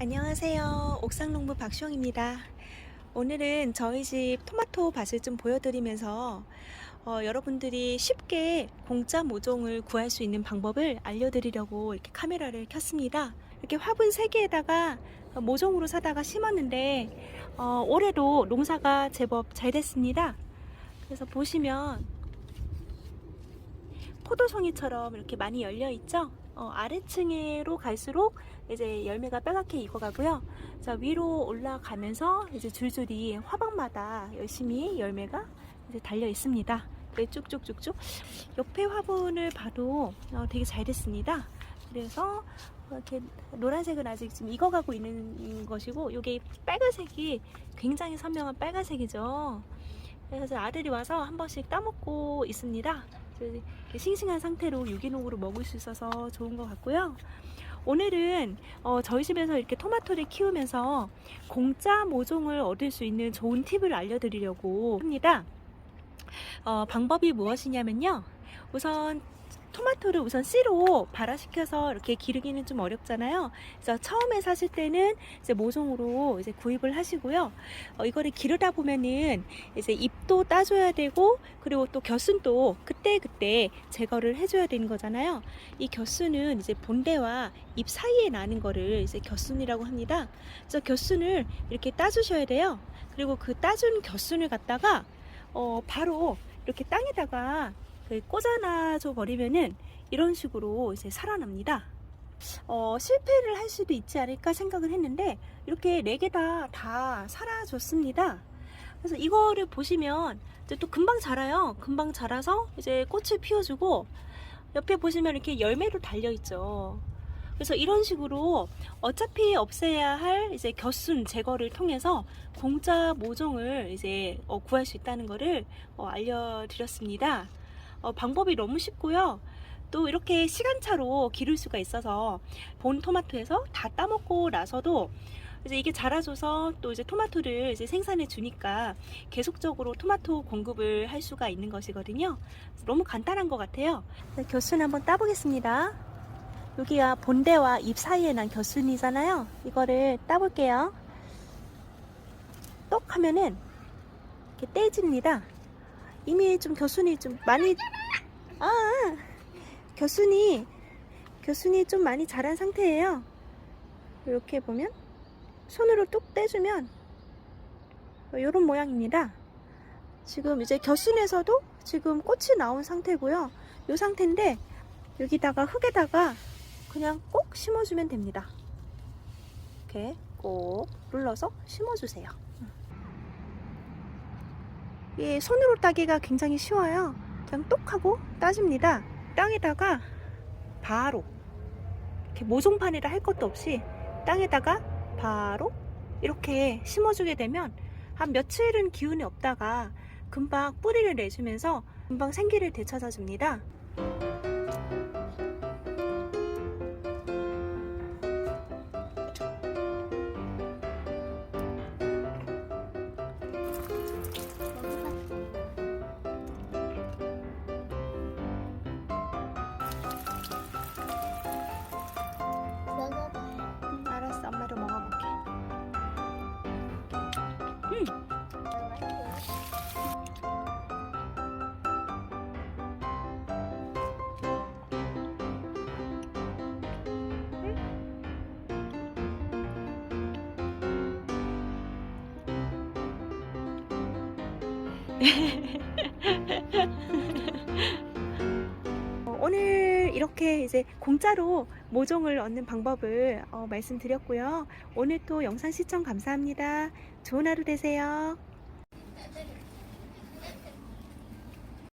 안녕하세요. 옥상농부 박수영입니다. 오늘은 저희 집 토마토 밭을 좀 보여드리면서 어, 여러분들이 쉽게 공짜 모종을 구할 수 있는 방법을 알려드리려고 이렇게 카메라를 켰습니다. 이렇게 화분 3개에다가 모종으로 사다가 심었는데 어, 올해도 농사가 제법 잘 됐습니다. 그래서 보시면 포도송이처럼 이렇게 많이 열려 있죠. 어, 아래층으로 갈수록 이제 열매가 빨갛게 익어가고요. 자 위로 올라가면서 이제 줄줄이 화방마다 열심히 열매가 이제 달려 있습니다. 네, 쭉쭉쭉쭉. 옆에 화분을 봐도 어, 되게 잘 됐습니다. 그래서 이렇게 노란색은 아직 지금 익어가고 있는 것이고, 이게 빨간색이 굉장히 선명한 빨간색이죠. 그래서 아들이 와서 한 번씩 따먹고 있습니다. 싱싱한 상태로 유기농으로 먹을 수 있어서 좋은 것 같고요. 오늘은 어, 저희 집에서 이렇게 토마토를 키우면서 공짜 모종을 얻을 수 있는 좋은 팁을 알려드리려고 합니다. 어, 방법이 무엇이냐면요. 우선 토마토를 우선 씨로 발화시켜서 이렇게 기르기는 좀 어렵잖아요. 그래서 처음에 사실 때는 이제 모종으로 이제 구입을 하시고요. 어, 이거를 기르다 보면은 이제 잎도 따줘야 되고 그리고 또 겨순도 그때 그때 제거를 해줘야 되는 거잖아요. 이 겨순은 이제 본대와 잎 사이에 나는 거를 이제 겨순이라고 합니다. 그래서 겨순을 이렇게 따주셔야 돼요. 그리고 그 따준 겨순을 갖다가 어, 바로 이렇게 땅에다가 그 꽂아놔줘 버리면은 이런 식으로 이제 살아납니다. 어, 실패를 할 수도 있지 않을까 생각을 했는데 이렇게 네개다다 살아줬습니다. 그래서 이거를 보시면 이제 또 금방 자라요. 금방 자라서 이제 꽃을 피워주고 옆에 보시면 이렇게 열매도 달려 있죠. 그래서 이런 식으로 어차피 없애야 할 이제 겨순 제거를 통해서 공짜 모종을 이제 어, 구할 수 있다는 것을 어, 알려드렸습니다. 어, 방법이 너무 쉽고요. 또 이렇게 시간차로 기를 수가 있어서 본 토마토에서 다 따먹고 나서도 이제 이게 자라줘서 또 이제 토마토를 이제 생산해 주니까 계속적으로 토마토 공급을 할 수가 있는 것이거든요. 너무 간단한 것 같아요. 겨순 한번 따보겠습니다. 여기가 본대와 잎 사이에 난 겨순이잖아요. 이거를 따볼게요. 똑 하면은 이렇게 떼집니다. 이미 좀 겨순이 좀 많이 아 겨순이 겨순이 좀 많이 자란 상태예요. 이렇게 보면 손으로 뚝 떼주면 이런 모양입니다. 지금 이제 겨순에서도 지금 꽃이 나온 상태고요. 이 상태인데 여기다가 흙에다가 그냥 꼭 심어주면 됩니다. 이렇게 꼭 눌러서 심어주세요. 이 손으로 따기가 굉장히 쉬워요. 그냥 똑 하고 따집니다. 땅에다가 바로 이렇게 모종판이라 할 것도 없이 땅에다가 바로 이렇게 심어주게 되면 한 며칠은 기운이 없다가 금방 뿌리를 내주면서 금방 생기를 되찾아줍니다. 오늘 이렇게 이제 공짜로 모종을 얻는 방법을 어, 말씀드렸고요. 오늘 또 영상 시청 감사합니다. 좋은 하루 되세요.